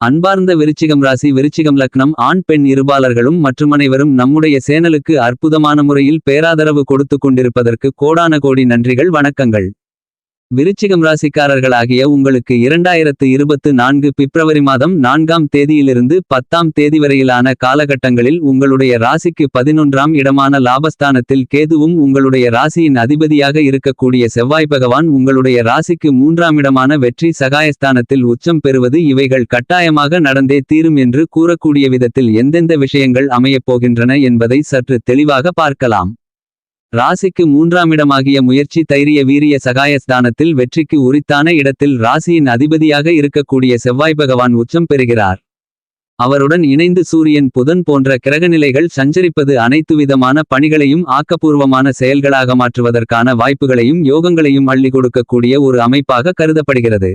அன்பார்ந்த விருச்சிகம் ராசி விருச்சிகம் லக்னம் ஆண் பெண் இருபாலர்களும் மற்றும் அனைவரும் நம்முடைய சேனலுக்கு அற்புதமான முறையில் பேராதரவு கொடுத்து கொண்டிருப்பதற்கு கோடான கோடி நன்றிகள் வணக்கங்கள். விருச்சிகம் ராசிக்காரர்களாகிய உங்களுக்கு இரண்டாயிரத்து இருபத்து நான்கு பிப்ரவரி மாதம் நான்காம் தேதியிலிருந்து பத்தாம் தேதி வரையிலான காலகட்டங்களில் உங்களுடைய ராசிக்கு பதினொன்றாம் இடமான லாபஸ்தானத்தில் கேதுவும் உங்களுடைய ராசியின் அதிபதியாக இருக்கக்கூடிய செவ்வாய் பகவான் உங்களுடைய ராசிக்கு மூன்றாம் இடமான வெற்றி சகாயஸ்தானத்தில் உச்சம் பெறுவது இவைகள் கட்டாயமாக நடந்தே தீரும் என்று கூறக்கூடிய விதத்தில் எந்தெந்த விஷயங்கள் அமையப் போகின்றன என்பதை சற்று தெளிவாக பார்க்கலாம். ராசிக்கு மூன்றாம் இடமாகிய முயற்சி தைரிய வீரிய சகாயஸ்தானத்தில் வெற்றிக்கு உரித்தான இடத்தில் ராசியின் அதிபதியாக இருக்கக்கூடிய செவ்வாய் பகவான் உச்சம் பெறுகிறார். அவருடன் இணைந்து சூரியன் புதன் போன்ற கிரகநிலைகள் சஞ்சரிப்பது அனைத்து விதமான பணிகளையும் ஆக்கப்பூர்வமான செயல்களாக மாற்றுவதற்கான வாய்ப்புகளையும் யோகங்களையும் அள்ளி கொடுக்கக்கூடிய ஒரு அமைப்பாக கருதப்படுகிறது.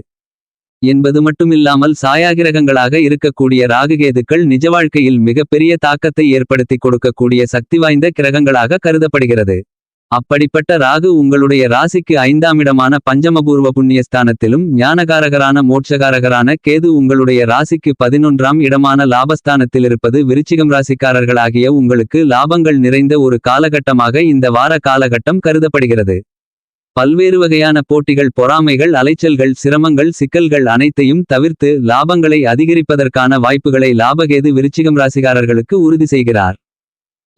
என்பது மட்டுமில்லாமல் சாயாகிரகங்களாக இருக்கக்கூடிய ராகுகேதுக்கள் நிஜ வாழ்க்கையில் மிகப்பெரிய தாக்கத்தை ஏற்படுத்தி கொடுக்கக்கூடிய சக்தி வாய்ந்த கிரகங்களாக கருதப்படுகிறது. அப்படிப்பட்ட ராகு உங்களுடைய ராசிக்கு ஐந்தாம் இடமான பஞ்சமபூர்வ புண்ணியஸ்தானத்திலும் ஞானகாரகரான மோட்சகாரகரான கேது உங்களுடைய ராசிக்கு பதினொன்றாம் இடமான லாபஸ்தானத்தில் இருப்பது விருச்சிகம் ராசிக்காரர்களாகிய உங்களுக்கு லாபங்கள் நிறைந்த ஒரு காலகட்டமாக இந்த வார காலகட்டம் கருதப்படுகிறது. பல்வேறு வகையான போட்டிகள் பொறாமைகள் அலைச்சல்கள் சிரமங்கள் சிக்கல்கள் அனைத்தையும் தவிர்த்து லாபங்களை அதிகரிப்பதற்கான வாய்ப்புகளை லாபகேது விருச்சிகம் ராசிகாரர்களுக்கு உறுதி செய்கிறார்.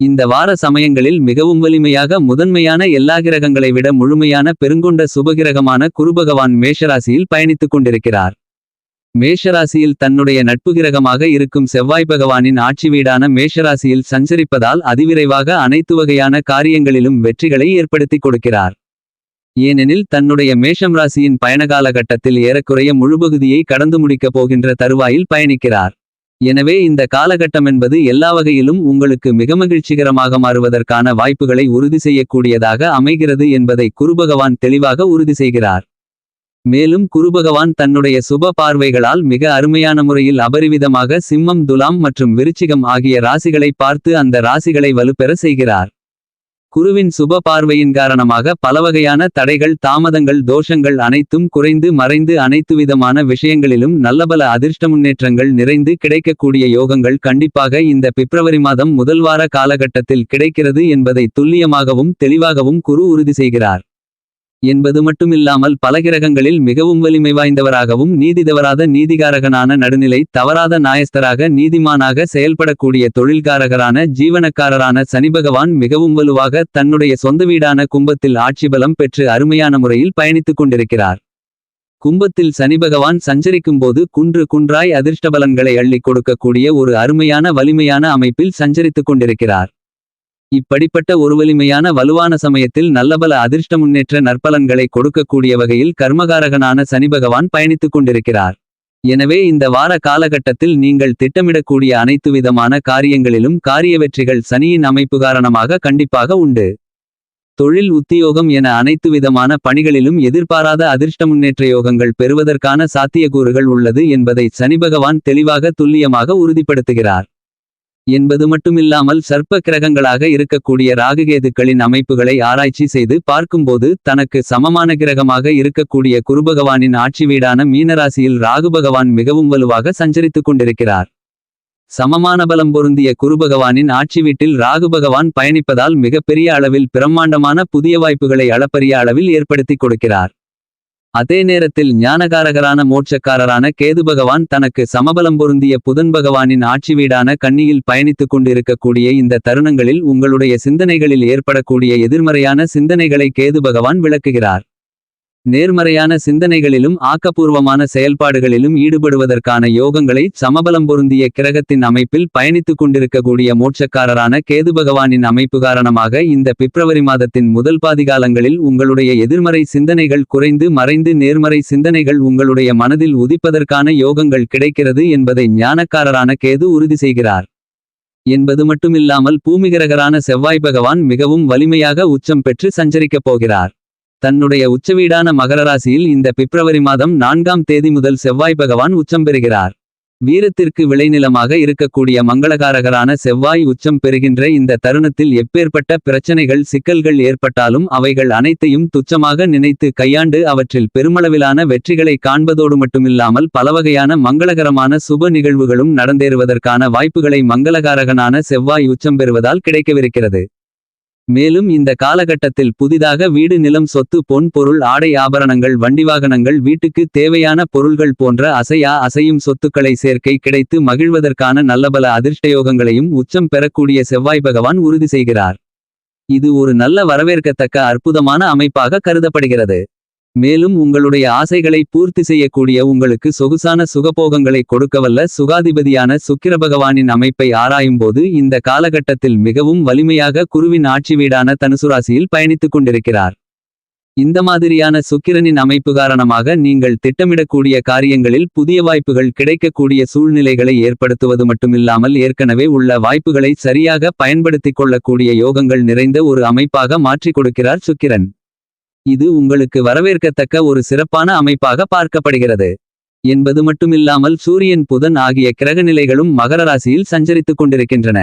இந்த வார சமயங்களில் மிகவும் வலிமையாக முதன்மையான எல்லா கிரகங்களை விட முழுமையான பெருங்கொண்ட சுபகிரகமான குருபகவான் மேஷராசியில் பயணித்துக் கொண்டிருக்கிறார். மேஷராசியில் தன்னுடைய நட்பு கிரகமாக இருக்கும் செவ்வாய் பகவானின் ஆட்சி வீடான மேஷராசியில் சஞ்சரிப்பதால் அதிவிரைவாக அனைத்து வகையான காரியங்களிலும் வெற்றிகளை ஏற்படுத்திக் கொடுக்கிறார். ஏனெனில் தன்னுடைய மேஷம் ராசியின் பயணகால கட்டத்தில் ஏறக்குறைய முழுபகுதியை கடந்து முடிக்கப் போகின்ற தருவாயில் பயணிக்கிறார். எனவே இந்த காலகட்டம் என்பது எல்லா வகையிலும் உங்களுக்கு மிக மகிழ்ச்சிகரமாக மாறுவதற்கான வாய்ப்புகளை உறுதி செய்யக்கூடியதாக அமைகிறது என்பதை குருபகவான் தெளிவாக உறுதி செய்கிறார். மேலும் குருபகவான் தன்னுடைய சுப பார்வைகளால் மிக அருமையான முறையில் அபரிவிதமாக சிம்மம் துலாம் மற்றும் விருச்சிகம் ஆகிய ராசிகளை பார்த்து அந்த ராசிகளை வலுப்பெற செய்கிறார். குருவின் சுப பார்வையின் காரணமாக பலவகையான தடைகள் தாமதங்கள் தோஷங்கள் அனைத்தும் குறைந்து மறைந்து அனைத்து விதமான விஷயங்களிலும் நல்லபல அதிர்ஷ்ட முன்னேற்றங்கள் நிறைந்து கிடைக்கக்கூடிய யோகங்கள் கண்டிப்பாக இந்த பிப்ரவரி மாதம் முதல் வார காலகட்டத்தில் கிடைக்கிறது என்பதை துல்லியமாகவும் தெளிவாகவும் குரு உறுதி செய்கிறார். என்பது மட்டுமில்லாமல் பல கிரகங்களில் மிகவும் வலிமை வாய்ந்தவராகவும் நீதி தவறாத நீதிகாரகனான நடுநிலை தவறாத நாயஸ்தராக நீதிமானாக செயல்படக்கூடிய தொழில்காரகரான ஜீவனக்காரரான சனிபகவான் மிகவும் வலுவாக தன்னுடைய சொந்த வீடான கும்பத்தில் ஆட்சி பலம் பெற்று அருமையான முறையில் பயணித்துக் கொண்டிருக்கிறார். கும்பத்தில் சனிபகவான் சஞ்சரிக்கும்போது குன்று குன்றாய் அதிர்ஷ்டபலன்களை அள்ளி கொடுக்கக்கூடிய ஒரு அருமையான வலிமையான அமைப்பில் சஞ்சரித்துக் கொண்டிருக்கிறார். இப்படிப்பட்ட ஒரு வலிமையான வலுவான சமயத்தில் நல்லபல அதிர்ஷ்ட முன்னேற்ற நற்பலன்களை கொடுக்கக்கூடிய வகையில் கர்மகாரகனான சனிபகவான் பயணித்துக் கொண்டிருக்கிறார். எனவே இந்த வார காலகட்டத்தில் நீங்கள் திட்டமிடக்கூடிய அனைத்து விதமான காரியங்களிலும் காரிய வெற்றிகள் சனியின் அமைப்பு காரணமாக கண்டிப்பாக உண்டு. தொழில் உத்தியோகம் என அனைத்து விதமான பணிகளிலும் எதிர்பாராத அதிர்ஷ்ட முன்னேற்ற யோகங்கள் பெறுவதற்கான சாத்தியக்கூறுகள் உள்ளது என்பதை சனிபகவான் தெளிவாக துல்லியமாக உறுதிப்படுத்துகிறார். என்பது மட்டுமில்லாமல் சர்ப்ப கிரகங்களாக இருக்கக்கூடிய ராகுகேதுக்களின் அமைப்புகளை ஆராய்ச்சி செய்து பார்க்கும்போது தனக்கு சமமான கிரகமாக இருக்கக்கூடிய குருபகவானின் ஆட்சி வீடான மீனராசியில் ராகுபகவான் மிகவும் வலுவாக சஞ்சரித்துக் கொண்டிருக்கிறார். சமமான பலம் பொருந்திய குருபகவானின் ஆட்சி வீட்டில் ராகுபகவான் பயணிப்பதால் மிகப்பெரிய அளவில் பிரம்மாண்டமான புதிய வாய்ப்புகளை அளப்பரிய அளவில் ஏற்படுத்திக் கொடுக்கிறார். அதே நேரத்தில் ஞானகாரகரான மோட்சக்காரரான கேது பகவான் தனக்கு சமபலம் பொருந்திய புதன் பகவானின் ஆட்சி வீடான கண்ணியில் பயணித்துக் கொண்டிருக்கக்கூடிய இந்த தருணங்களில் உங்களுடைய சிந்தனைகளில் ஏற்படக்கூடிய எதிர்மறையான சிந்தனைகளை கேது பகவான் விளக்குகிறார். நேர்மறையான சிந்தனைகளிலும் ஆக்கப்பூர்வமான செயல்பாடுகளிலும் ஈடுபடுவதற்கான யோகங்களை சமபலம் பொருந்திய கிரகத்தின் அமைப்பில் பயணித்துக் கொண்டிருக்கக்கூடிய மோட்சக்காரரான கேது பகவானின் அமைப்பு காரணமாக இந்த பிப்ரவரி மாதத்தின் முதல் பாதிகாலங்களில் உங்களுடைய எதிர்மறை சிந்தனைகள் குறைந்து மறைந்து நேர்மறை சிந்தனைகள் உங்களுடைய மனதில் உதிப்பதற்கான யோகங்கள் கிடைக்கிறது என்பதை ஞானக்காரரான கேது உறுதி செய்கிறார். என்பது மட்டுமில்லாமல் பூமிகரகரான செவ்வாய் பகவான் மிகவும் வலிமையாக உச்சம் பெற்று சஞ்சரிக்கப் போகிறார். தன்னுடைய உச்சவீடான மகரராசியில் இந்த பிப்ரவரி மாதம் நான்காம் தேதி முதல் செவ்வாய் பகவான் உச்சம் பெறுகிறார். வீரத்திற்கு விளைநிலமாக இருக்கக்கூடிய மங்களகாரகரான செவ்வாய் உச்சம் பெறுகின்ற இந்த தருணத்தில் எப்பேற்பட்ட பிரச்சனைகள் சிக்கல்கள் ஏற்பட்டாலும் அவைகள் அனைத்தையும் துச்சமாக நினைத்து கையாண்டு அவற்றில் பெருமளவிலான வெற்றிகளை காண்பதோடு மட்டுமில்லாமல் பலவகையான மங்களகரமான சுப நிகழ்வுகளும் நடந்தேறுவதற்கான வாய்ப்புகளை மங்களகாரகனான செவ்வாய் உச்சம் பெறுவதால் கிடைக்கவிருக்கிறது. மேலும் இந்த காலகட்டத்தில் புதிதாக வீடு நிலம் சொத்து பொன் பொருள் ஆடை ஆபரணங்கள் வண்டிவாகனங்கள் வீட்டுக்கு தேவையான பொருள்கள் போன்ற அசையா அசையும் சொத்துக்களை சேர்க்கை கிடைத்து மகிழ்வதற்கான நல்லபல அதிர்ஷ்டயோகங்களையும் உச்சம் பெறக்கூடிய செவ்வாய் பகவான் உறுதி செய்கிறார். இது ஒரு நல்ல வரவேற்கத்தக்க அற்புதமான அமைப்பாக கருதப்படுகிறது. மேலும் உங்களுடைய ஆசைகளை பூர்த்தி செய்யக்கூடிய உங்களுக்கு சொகுசான சுகபோகங்களை கொடுக்கவல்ல சுகாதிபதியான சுக்கிர பகவானின் அமைப்பை ஆராயும்போது இந்த காலகட்டத்தில் மிகவும் வலிமையாக குருவின் ஆட்சி வீடான தனுசுராசியில் பயணித்துக் கொண்டிருக்கிறார். இந்த மாதிரியான சுக்கிரனின் அமைப்பு காரணமாக நீங்கள் திட்டமிடக்கூடிய காரியங்களில் புதிய வாய்ப்புகள் கிடைக்கக்கூடிய சூழ்நிலைகளை ஏற்படுத்துவது மட்டுமில்லாமல் ஏற்கனவே உள்ள வாய்ப்புகளை சரியாக பயன்படுத்திக் கொள்ளக்கூடிய யோகங்கள் நிறைந்த ஒரு அமைப்பாக மாற்றிக் கொடுக்கிறார் சுக்கிரன். இது உங்களுக்கு வரவேற்கத்தக்க ஒரு சிறப்பான அமைப்பாக பார்க்கப்படுகிறது. என்பது மட்டுமில்லாமல் சூரியன் புதன் ஆகிய கிரகநிலைகளும் மகர ராசியில் சஞ்சரித்துக் கொண்டிருக்கின்றன.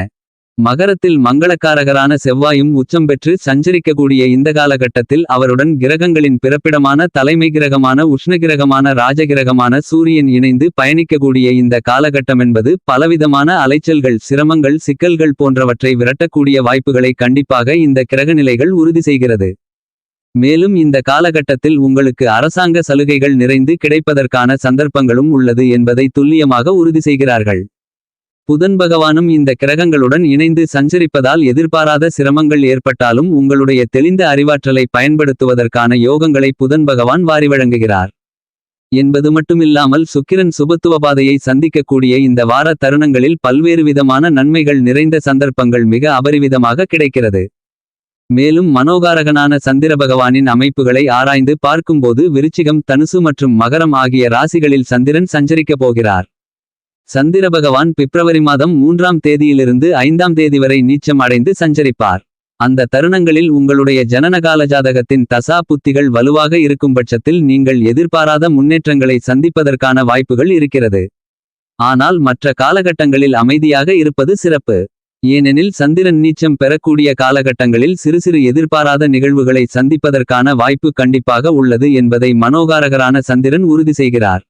மகரத்தில் மங்களக்காரகரான செவ்வாயும் உச்சம் பெற்று சஞ்சரிக்கக்கூடிய இந்த காலகட்டத்தில் அவருடன் கிரகங்களின் பிறப்பிடமான தலைமை கிரகமான உஷ்ணகிரகமான ராஜகிரகமான சூரியன் இணைந்து பயணிக்கக்கூடிய இந்த காலகட்டம் என்பது பலவிதமான அலைச்சல்கள் சிரமங்கள் சிக்கல்கள் போன்றவற்றை விரட்டக்கூடிய வாய்ப்புகளை கண்டிப்பாக இந்த கிரகநிலைகள் உறுதி செய்கிறது. மேலும் இந்த காலகட்டத்தில் உங்களுக்கு அரசாங்க சலுகைகள் நிறைந்து கிடைப்பதற்கான சந்தர்ப்பங்களும் உள்ளது என்பதை துல்லியமாக உறுதி செய்கிறார்கள். புதன் பகவானும் இந்த கிரகங்களுடன் இணைந்து சஞ்சரிப்பதால் எதிர்பாராத சிரமங்கள் ஏற்பட்டாலும் உங்களுடைய தெளிந்த அறிவாற்றலை பயன்படுத்துவதற்கான யோகங்களை புதன் பகவான் வாரி வழங்குகிறார். என்பது மட்டுமில்லாமல் சுக்கிரன் சுபத்துவ பாதையை சந்திக்கக்கூடிய இந்த வார தருணங்களில் பல்வேறு விதமான நன்மைகள் நிறைந்த சந்தர்ப்பங்கள் மிக அபரிவிதமாக கிடைக்கிறது. மேலும் மனோகாரகனான சந்திர பகவானின் அமைப்புகளை ஆராய்ந்து பார்க்கும்போது விருச்சிகம் தனுசு மற்றும் மகரம் ஆகிய ராசிகளில் சந்திரன் சஞ்சரிக்கப் போகிறார். சந்திர பகவான் பிப்ரவரி மாதம் மூன்றாம் தேதியிலிருந்து ஐந்தாம் தேதி வரை நீச்சம் அடைந்து சஞ்சரிப்பார். அந்த தருணங்களில் உங்களுடைய ஜனனகால ஜாதகத்தின் தசா புத்திகள் வலுவாக இருக்கும் பட்சத்தில் நீங்கள் எதிர்பாராத முன்னேற்றங்களை சந்திப்பதற்கான வாய்ப்புகள் இருக்கிறது. ஆனால் மற்ற காலகட்டங்களில் அமைதியாக இருப்பது சிறப்பு. ஏனெனில் சந்திரன் நீச்சம் பெறக்கூடிய காலகட்டங்களில் சிறு சிறு எதிர்பாராத நிகழ்வுகளை சந்திப்பதற்கான வாய்ப்பு கண்டிப்பாக உள்ளது என்பதை மனோகாரகரான சந்திரன் உறுதி செய்கிறார்.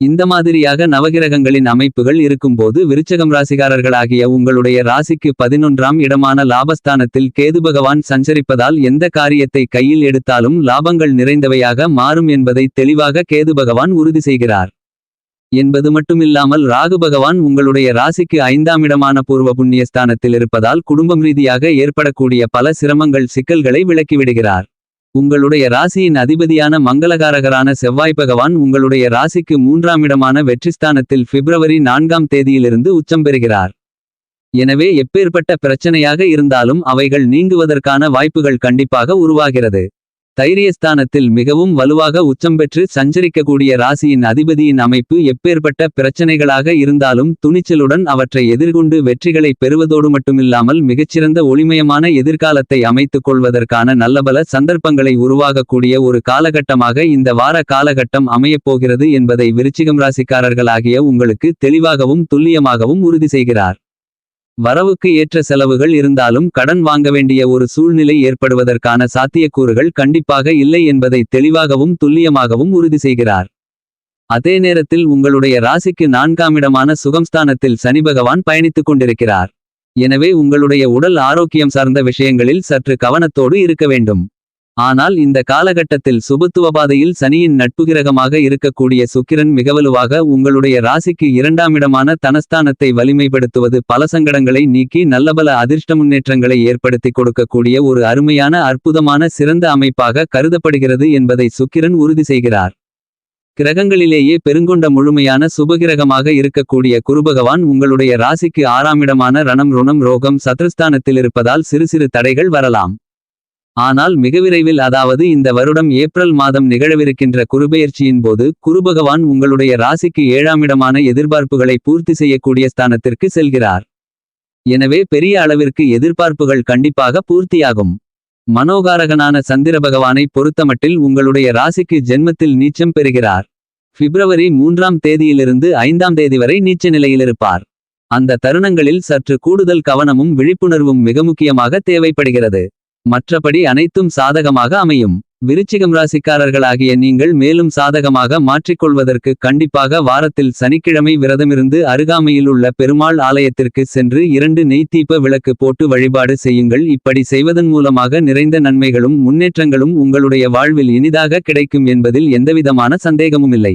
இந்த மாதிரியாக நவகிரகங்களின் அமைப்புகள் இருக்கும்போது விருச்சகம் ராசிகாரர்களாகிய உங்களுடைய ராசிக்கு பதினொன்றாம் இடமான லாபஸ்தானத்தில் கேது பகவான் சஞ்சரிப்பதால் எந்த காரியத்தை கையில் எடுத்தாலும் லாபங்கள் நிறைந்தவையாக மாறும் என்பதை தெளிவாக கேது பகவான் உறுதி செய்கிறார். என்பது மட்டுமில்லாமல் ராகு பகவான் உங்களுடைய ராசிக்கு ஐந்தாம் இடமான பூர்வ புண்ணியஸ்தானத்தில் இருப்பதால் குடும்பம் ரீதியாக ஏற்படக்கூடிய பல சிரமங்கள் சிக்கல்களை விளக்கிவிடுகிறார் உங்களுடைய ராசியின் அதிபதியான மங்களகாரகரான செவ்வாய் பகவான் உங்களுடைய ராசிக்கு மூன்றாம் இடமான வெற்றிஸ்தானத்தில் பிப்ரவரி நான்காம் தேதியிலிருந்து உச்சம் பெறுகிறார். எனவே எப்பேற்பட்ட பிரச்சனையாக இருந்தாலும் அவைகள் நீங்குவதற்கான வாய்ப்புகள் கண்டிப்பாக உருவாகிறது. தைரியஸ்தானத்தில் மிகவும் வலுவாக உச்சம் பெற்று சஞ்சரிக்கக்கூடிய ராசியின் அதிபதியின் அமைப்பு எப்பேற்பட்ட பிரச்சனைகளாக இருந்தாலும் துணிச்சலுடன் அவற்றை எதிர்கொண்டு வெற்றிகளை பெறுவதோடு மட்டுமில்லாமல் மிகச்சிறந்த ஒளிமயமான எதிர்காலத்தை அமைத்துக் கொள்வதற்கான நல்லபல சந்தர்ப்பங்களை உருவாகக்கூடிய ஒரு காலகட்டமாக இந்த வார காலகட்டம் அமையப்போகிறது என்பதை விருச்சிகம் ராசிக்காரர்களாகிய உங்களுக்கு தெளிவாகவும் துல்லியமாகவும் உறுதி செய்கிறார். வரவுக்கு ஏற்ற செலவுகள் இருந்தாலும் கடன் வாங்க வேண்டிய ஒரு சூழ்நிலை ஏற்படுவதற்கான சாத்தியக்கூறுகள் கண்டிப்பாக இல்லை என்பதை தெளிவாகவும் துல்லியமாகவும் உறுதி செய்கிறார். அதே நேரத்தில் உங்களுடைய ராசிக்கு நான்காம் இடமான சுகம்ஸ்தானத்தில் சனி பகவான் பயணித்துக் கொண்டிருக்கிறார். எனவே உங்களுடைய உடல் ஆரோக்கியம் சார்ந்த விஷயங்களில் சற்று கவனத்தோடு இருக்க வேண்டும். ஆனால் இந்த காலகட்டத்தில் சுபத்துவபாதையில் சனியின் நட்பு கிரகமாக இருக்கக்கூடிய சுக்கிரன் மிகவலுவாக உங்களுடைய ராசிக்கு இரண்டாமிடமான தனஸ்தானத்தை வலிமைப்படுத்துவது பல சங்கடங்களை நீக்கி நல்லபல அதிர்ஷ்ட முன்னேற்றங்களை ஏற்படுத்தி கொடுக்கக்கூடிய ஒரு அருமையான அற்புதமான சிறந்த அமைப்பாக கருதப்படுகிறது என்பதை சுக்கிரன் உறுதி செய்கிறார். கிரகங்களிலேயே பெருங்கொண்ட முழுமையான சுபகிரகமாக இருக்கக்கூடிய குருபகவான் உங்களுடைய ராசிக்கு ஆறாம் இடமான ரணம் ருணம் ரோகம் சத்ருஸ்தானத்தில் இருப்பதால் சிறு சிறு தடைகள் வரலாம். ஆனால் மிக விரைவில் அதாவது இந்த வருடம் ஏப்ரல் மாதம் நிகழவிருக்கின்ற குருபெயர்ச்சியின் போது குருபகவான் உங்களுடைய ராசிக்கு ஏழாம் இடமான எதிர்பார்ப்புகளை பூர்த்தி செய்யக்கூடிய ஸ்தானத்திற்கு செல்கிறார். எனவே பெரிய அளவிற்கு எதிர்பார்ப்புகள் கண்டிப்பாக பூர்த்தியாகும். மனோகாரகனான சந்திர பகவானை பொறுத்தமட்டில் உங்களுடைய ராசிக்கு ஜென்மத்தில் நீச்சம் பெறுகிறார். பிப்ரவரி மூன்றாம் தேதியிலிருந்து ஐந்தாம் தேதி வரை நீச்ச நிலையிலிருப்பார். அந்த தருணங்களில் சற்று கூடுதல் கவனமும் விழிப்புணர்வும் மிக முக்கியமாக தேவைப்படுகிறது. மற்றபடி அனைத்தும் சாதகமாக அமையும். விருச்சிகம் ராசிக்காரர்களாகிய நீங்கள் மேலும் சாதகமாக மாற்றிக்கொள்வதற்கு கண்டிப்பாக வாரத்தில் சனிக்கிழமை விரதமிருந்து அருகாமையில் உள்ள பெருமாள் ஆலயத்திற்கு சென்று இரண்டு நெய்த்தீப விளக்கு போட்டு வழிபாடு செய்யுங்கள். இப்படி செய்வதன் மூலமாக நிறைந்த நன்மைகளும் முன்னேற்றங்களும் உங்களுடைய வாழ்வில் இனிதாக கிடைக்கும் என்பதில் எந்தவிதமான சந்தேகமுமில்லை.